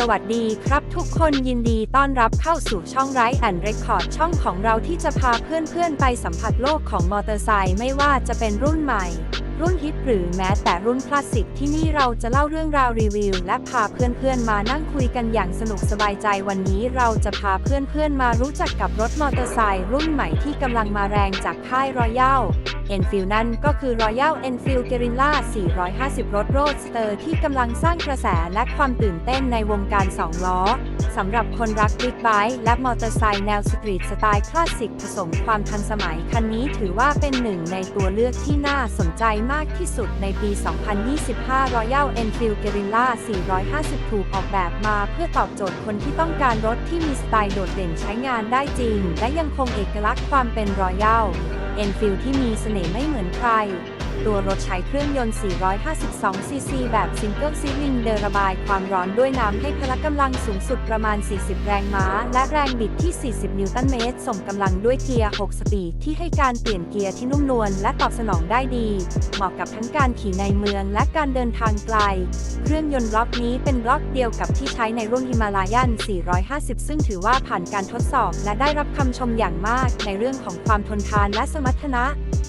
สวัสดีครับทุกคนยินดีต้อนรับเข้าสู่ช่องไรแอนเรคคอร์ดช่องของเราที่จะพาเพื่อนๆ ไปสัมผัสโลกของมอเตอร์ไซค์ไม่ว่าจะเป็นรุ่นใหม่ รุ่นฮิตหรือแม้แต่รุ่นคลาสสิกที่นี่เราจะเล่าเรื่องราวรีวิว และพาเพื่อนๆ มานั่งคุยกันอย่างสนุกสบายใจวันนี้เราจะพาเพื่อนๆ มารู้จักกับรถมอเตอร์ไซค์รุ่นใหม่ที่กำลังมาแรงจากค่ายรอยัล Enfield นั่นก็คือ Royal Enfield Guerrilla 450 รถโรดสเตอร์ที่กำลังสร้างกระแสและความตื่นเต้นในวงการ 2 ล้อสำหรับคนรักบิ๊กไบค์และมอเตอร์ไซค์แนวสตรีทสไตล์คลาสสิกผสมความทันสมัย คันนี้ถือว่าเป็นหนึ่งในตัวเลือกที่น่าสนใจมากที่สุดในปี 2025 Royal Enfield Guerrilla 450 ถูกออกแบบมาเพื่อตอบโจทย์คนที่ต้องการรถที่มีสไตล์โดดเด่นใช้งานได้จริง และยังคงเอกลักษณ์ความเป็น Royal เอ็นฟิลที่มีเสน่ห์ไม่เหมือนใคร ตัวรถใช้เครื่องยนต์ 452 ซีซี แบบซิงเกิลซีลินเดอร์ระบายความร้อนด้วยน้ำให้พละกำลังสูงสุดประมาณ 40 แรงม้า และแรงบิดที่ 40 นิวตันเมตร ส่งกำลังด้วยเกียร์ 6 สปีดที่ให้การเปลี่ยนเกียร์ที่นุ่มนวลและตอบสนองได้ดี เหมาะกับทั้งการขี่ในเมืองและการเดินทางไกล เครื่องยนต์บล็อกนี้เป็นบล็อกเดียวกับที่ใช้ในรุ่นฮิมาลายัน 450 ซึ่งถือว่าผ่านการทดสอบและได้รับคำชมอย่างมากในเรื่องของความทนทานและสมรรถนะ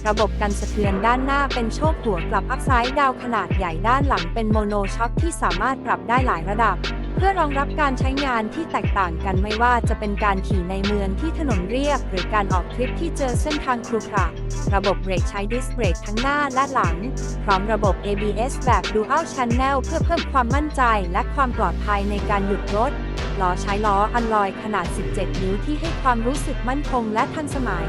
ระบบกันสะเทือนด้านหน้าเป็นโชคหัวกลับอัพไซด์ดาวขนาดใหญ่ด้านหลังเป็นโมโนช็อคที่สามารถปรับได้หลายระดับ เพื่อรองรับการใช้งานที่แตกต่างกันไม่ว่าจะเป็นการขี่ในเมืองที่ถนนเรียบ หรือการออกทริปที่เจอเส้นทางครุขระระบบเบรกใช้ดิสเบรกทั้งหน้าและหลัง พร้อมระบบ ABS แบบ Dual Channel เพื่อเพิ่มความมั่นใจและความปลอดภัยในการหยุดรถล้อใช้ล้ออันลอยขนาด 17 นิ้วที่ให้ความรู้สึกมั่นคงและทันสมัย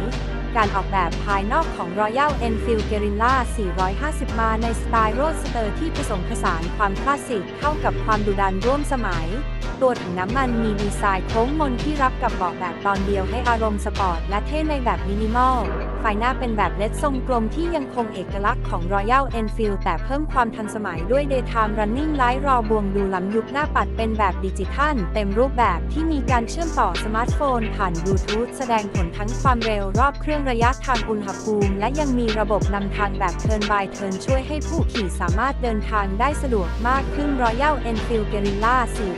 การออกแบบภายนอกของ Royal Enfield Guerrilla 450 มาในสไตล์โรดสเตอร์ที่ผสมผสานความคลาสสิกเข้ากับความดุดันร่วมสมัย ตัวถังน้ำมันมีดีไซน์โค้งมนที่รับกับเบาะแบบตอนเดียวให้อารมณ์สปอร์ตและเท่ในแบบมินิมอล ไฟหน้าเป็นแบบเลดทรงกลมที่ยังคงเอกลักษณ์ของ Royal Enfield แต่เพิ่มความทันสมัยด้วย Daytime Running Light รอบวงดูล้ำยุคหน้าปัดเป็นแบบดิจิทัล เต็มรูปแบบที่มีการเชื่อมต่อสมาร์ทโฟน ผ่านบลูทูธแสดงผลทั้งความเร็วรอบเครื่องระยะทางอุณหภูมิ และยังมีระบบนำทางแบบ Turn by Turn ช่วยให้ผู้ขี่สามารถเดินทางได้สะดวกมากขึ้น Royal Enfield Guerrilla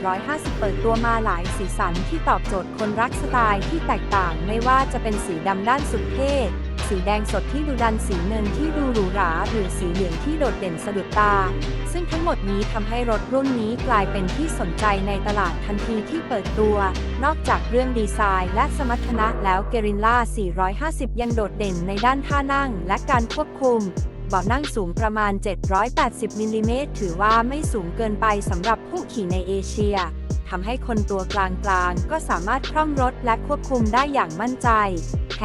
450 เปิดตัวมาหลายสีสันที่ตอบโจทย์คนรักสไตล์ที่แตกต่างไม่ว่าจะเป็นสีดำด้านสุดเท่ สีแดงสดที่ดูดันสีเงินที่ดูหรูหราหรือสีเหลืองที่โดดเด่นสะดุดตา ซึ่งทั้งหมดนี้ทำให้รถรุ่นนี้กลายเป็นที่สนใจในตลาดทันทีที่เปิดตัว นอกจากเรื่องดีไซน์และสมรรถนะแล้วเกรินล่า 450 ยังโดดเด่นในด้านท่านั่งและการควบคุมเบาะนั่งสูงประมาณ 780 มิลลิเมตร ถือว่าไม่สูงเกินไปสำหรับผู้ขี่ในเอเชีย ทำให้คนตัวกลางๆ ก็สามารถคล่อมรถและควบคุมได้อย่างมั่นใจ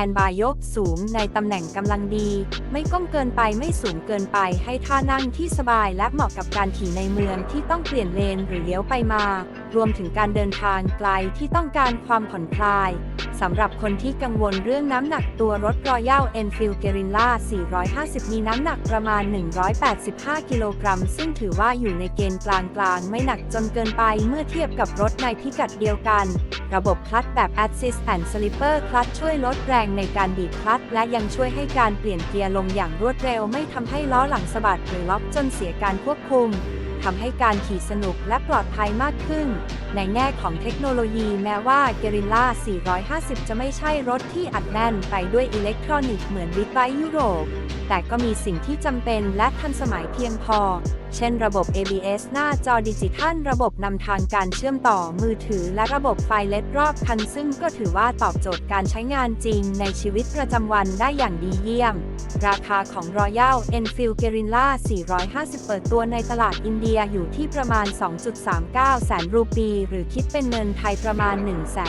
นด์บายกสูงในตำแหน่งกำลังดี ไม่ก้มเกินไปไม่สูงเกินไปให้ท่านั่งที่สบายและเหมาะกับการขี่ในเมืองที่ต้องเปลี่ยนเลนหรือเลี้ยวไปมา รวมถึงการเดินทางไกลที่ต้องการความผ่อนคลาย สำหรับคนที่กังวลเรื่องน้ำหนักตัวรถ Royal Enfield Guerrilla 450 มีน้ำหนักประมาณ 185 กิโลกรัม ซึ่งถือว่าอยู่ในเกณฑ์กลางๆ ไม่หนักจนเกินไปเมื่อเทียบกับรถในพิกัดเดียวกัน ระบบคลัตช์แบบ Assist and Slipper Clutch ช่วยลดแรงในการบีบคลัตช์และยังช่วยให้การเปลี่ยนเกียร์ลงอย่างรวดเร็ว ไม่ทำให้ล้อหลังสะบัดหรือล็อกจนเสียการควบคุม ทำให้การขี่สนุกและปลอดภัยมากขึ้น ในแง่ของเทคโนโลยีแม้ว่า Guerrilla 450 จะไม่ใช่รถที่อัดแน่นไปด้วยอิเล็กทรอนิกส์เหมือนบิ๊กไบค์ยุโรป แต่ก็มีสิ่งที่จำเป็นและทันสมัยเพียงพอ เช่นระบบ ABS หน้าจอดิจิทัล ระบบนำทางการเชื่อมต่อมือถือ และระบบไฟเลดรอบคันซึ่งก็ถือว่าตอบโจทย์การใช้งานจริงในชีวิตประจำวันได้อย่างดีเยี่ยม ราคาของ Royal Enfield Guerrilla 450 เปิดตัวในตลาดอินเดียอยู่ที่ประมาณ 2.39 แสนรูปี หรือคิดเป็นเงินไทยประมาณ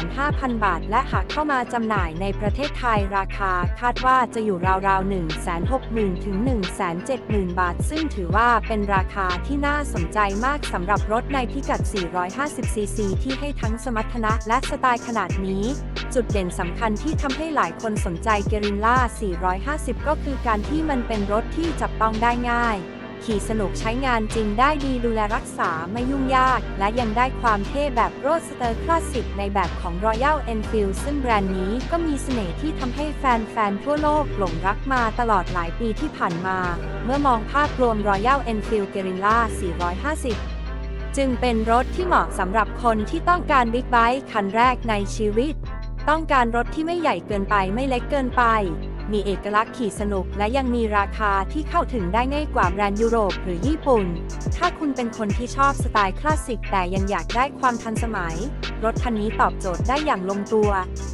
15,000 บาท และหากเข้ามาจำหน่ายในประเทศไทยราคาคาดว่าจะอยู่ราวๆ 160,000 ถึง 170,000 บาท ซึ่งถือว่าเป็นราคาที่น่าสนใจมากสำหรับรถในพิกัด 450 ซีซีที่ให้ทั้งสมรรถนะและสไตล์ขนาดนี้ จุดเด่นสำคัญที่ทำให้หลายคนสนใจเกรินล่า 450 ก็คือการที่มันเป็นรถที่จับต้องได้ง่าย ขี่สนุกใช้งานจริงได้ดีดูแลรักษาไม่ยุ่งยาก และยังได้ความเท่แบบโรสเตอร์คลาสสิกในแบบของ Royal Enfield ซึ่งแบรนด์นี้ก็มีเสน่ห์ที่ทำให้แฟนๆ ทั่วโลกหลงรักมาตลอดหลายปีที่ผ่านมา เมื่อมองภาพรวม Royal Enfield Guerrilla 450จึงเป็นรถที่เหมาะสำหรับคนที่ต้องการบิ๊กไบค์คันแรกในชีวิต ต้องการรถที่ไม่ใหญ่เกินไปไม่เล็กเกินไป มีเอกลักษณ์ขี่สนุกและยังมีราคาที่เข้าถึงได้ง่ายกว่าแบรนด์ยุโรปหรือญี่ปุ่น ถ้าคุณเป็นคนที่ชอบสไตล์คลาสสิกแต่ยังอยากได้ความทันสมัย รถคันนี้ตอบโจทย์ได้อย่างลงตัว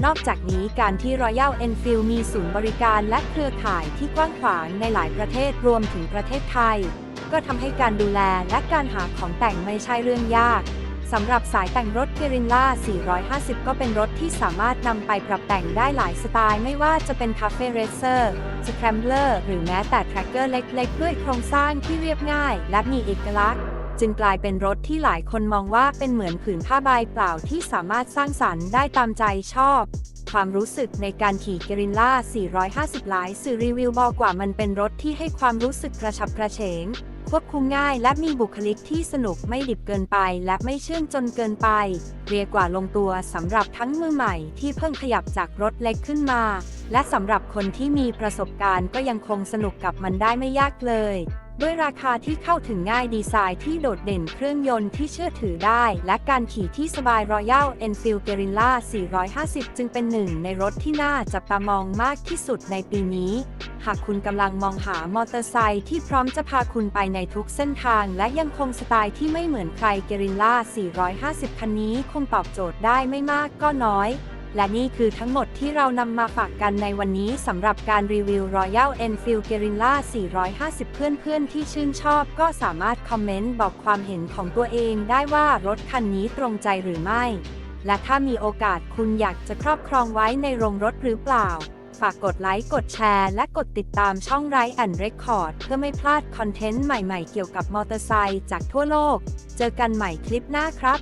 นอกจากนี้การที่ Royal Enfield มีศูนย์บริการและเครือข่ายที่กว้างขวางในหลายประเทศรวมถึงประเทศไทย ก็ทำให้การดูแลและการหาของแต่งไม่ใช่เรื่องยาก สำหรับสายแต่งรถ g e r i l l a 450 ก็เป็นรถที่สามารถนำไปปรับแต่งได้หลายสไตล์ ไม่ว่าจะเป็น Cafe Racer Scrambler หรือแม้แต่ Tracker เล็กๆ ด้วยโครงสร้างที่เรียบง่าย และมีเอกลักษณ์ จึงกลายเป็นรถที่หลายคนมองว่าเป็นเหมือนผืนผ้าใบเปล่าที่สามารถสร้างสรรค์ได้ตามใจชอบ ความรู้สึกในการขี่เกริลล่า 450 หลายสื่อรีวิวบอกว่ามันเป็นรถที่ให้ความรู้สึกกระฉับกระเฉง ควบคุมง่ายและมีบุคลิกที่สนุกไม่ดิบเกินไป และไม่เชื่องจนเกินไป เรียกว่าลงตัวสำหรับทั้งมือใหม่ที่เพิ่งขยับจากรถเล็กขึ้นมา และสำหรับคนที่มีประสบการณ์ก็ยังคงสนุกกับมันได้ไม่ยากเลย ด้วยราคาที่เข้าถึงง่ายดีไซน์ที่โดดเด่นเครื่องยนต์ที่เชื่อถือได้ และการขี่ที่สบาย Royal Enfield Guerrilla 450 จึงเป็นหนึ่งในรถที่น่าจับตามองมากที่สุดในปีนี้ หากคุณกำลังมองหามอเตอร์ไซค์ที่พร้อมจะพาคุณไปในทุกเส้นทาง และยังคงสไตล์ที่ไม่เหมือนใคร Guerrilla 450 คันนี้คงตอบโจทย์ได้ไม่มากก็น้อย และนี่คือทั้งหมดที่เรานำมาฝากกันในวันนี้สำหรับการรีวิว Royal Enfield Guerrilla 450 เพื่อนๆ ที่ชื่นชอบก็สามารถคอมเมนต์บอกความเห็นของตัวเองได้ว่ารถคันนี้ตรงใจหรือไม่ และถ้ามีโอกาสคุณอยากจะครอบครองไว้ในโรงรถหรือเปล่า ฝากกดไลค์ กดแชร์ และกดติดตามช่องไรแอนเรคคอร์ดเพื่อไม่พลาดคอนเทนต์ใหม่ๆ เกี่ยวกับมอเตอร์ไซค์จากทั่วโลก เจอกันใหม่คลิปหน้าครับ